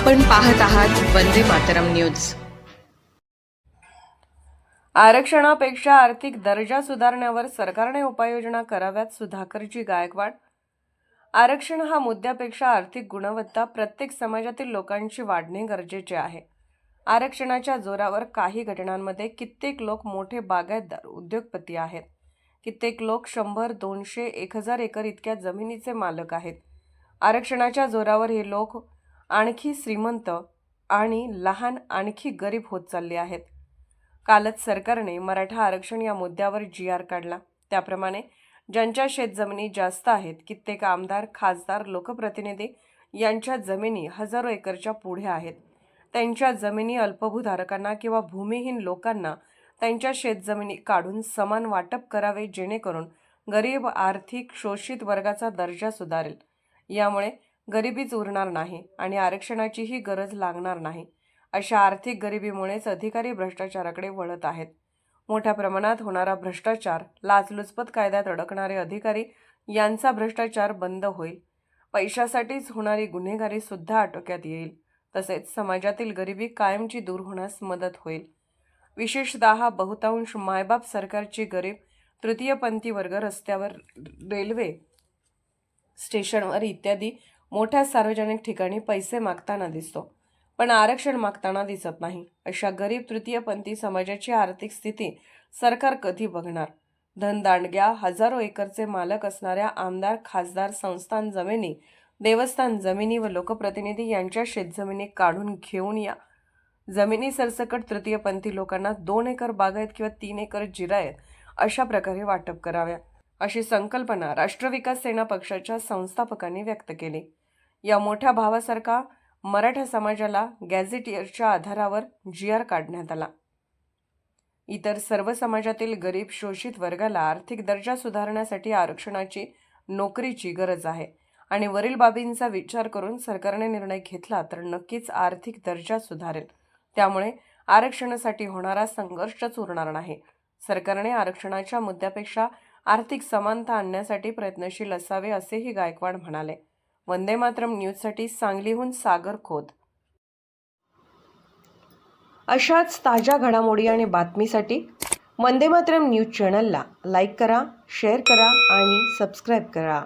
आपण पाहत आहात वंदे मातरम न्यूज. आरक्षणापेक्षा आर्थिक दर्जा सुधारण्यावर सरकारने उपाययोजना कराव्यात सुधाकरजी गायकवाड. आरक्षण हा मुद्द्यापेक्षा आर्थिक गुणवत्ता प्रत्येक समाजातील लोकांची वाढणे गरजेचे आहे. आरक्षणाच्या जोरावर काही घटनांमध्ये कित्येक लोक मोठे बागायतदार उद्योगपती आहेत. कित्येक लोक शंभर दोनशे एक हजार एकर इतक्या जमिनीचे मालक आहेत. आरक्षणाच्या जोरावर हे लोक आणखी श्रीमंत आणि लहान आणखी गरीब होत चालले आहेत. कालच सरकारने मराठा आरक्षण या मुद्द्यावर जी आर काढला. त्याप्रमाणे ज्यांच्या शेतजमिनी जास्त आहेत कित्येक आमदार खासदार लोकप्रतिनिधी यांच्या जमिनी हजारो एकरच्या पुढे आहेत. त्यांच्या जमिनी अल्पभूधारकांना किंवा भूमिहीन लोकांना त्यांच्या शेतजमिनी काढून समान वाटप करावे जेणेकरून गरीब आर्थिक शोषित वर्गाचा दर्जा सुधारेल. यामुळे गरिबीच उरणार नाही आणि आरक्षणाचीही गरज लागणार नाही अशा आर्थिक गरिबीमुळेच अधिकारी भ्रष्टाचाराकडे वळत आहेत. मोठ्या प्रमाणात होणारा भ्रष्टाचार लाचलुचपत कायद्यात अडकणारे अधिकारी यांचा भ्रष्टाचार बंद होईल. पैशासाठीच होणारी गुन्हेगारी सुद्धा आटोक्यात येईल. तसेच समाजातील गरिबी कायमची दूर होण्यास मदत होईल. विशेषतः बहुतांश मायबाप सरकारची गरीब तृतीयपंथी वर्ग रस्त्यावर रेल्वे स्टेशनवर इत्यादी मोठ्या सार्वजनिक ठिकाणी पैसे मागताना दिसतो. पण आरक्षण मागताना दिसत नाही. अशा गरीब तृतीयपंथी समाजाची आर्थिक स्थिती सरकार कधी बघणार? धनदांडग्या हजारो एकरचे मालक असणाऱ्या आमदार खासदार संस्थान जमिनी देवस्थान जमिनी व लोकप्रतिनिधी यांच्या शेतजमिनी काढून घेऊन या. जमिनी सरसकट तृतीयपंथी लोकांना दोन एकर बागायत किंवा तीन एकर जिरायत अशा प्रकारे वाटप कराव्या अशी संकल्पना राष्ट्रविकास सेना पक्षाच्या संस्थापकांनी व्यक्त केली. या मोठ्या भावासारखा मराठा समाजाला गॅझेटियरच्या आधारावर जी आर काढण्यात आला. इतर सर्व समाजातील गरीब शोषित वर्गाला आर्थिक दर्जा सुधारण्यासाठी आरक्षणाची नोकरीची गरज आहे आणि वरील बाबींचा विचार करून सरकारने निर्णय घेतला तर नक्कीच आर्थिक दर्जा सुधारेल. त्यामुळे आरक्षणासाठी होणारा संघर्षच उरणार नाही. सरकारने आरक्षणाच्या मुद्द्यापेक्षा आर्थिक समानता आणण्यासाठी प्रयत्नशील असावे असेही गायकवाड म्हणाले. वंदे मातरम न्यूजसाठी सांगलीहून सागर खोत. अशाच ताज्या घडामोडी आणि बातमीसाठी वंदे मातरम न्यूज चॅनलला लाईक करा शेअर करा आणि सबस्क्राईब करा.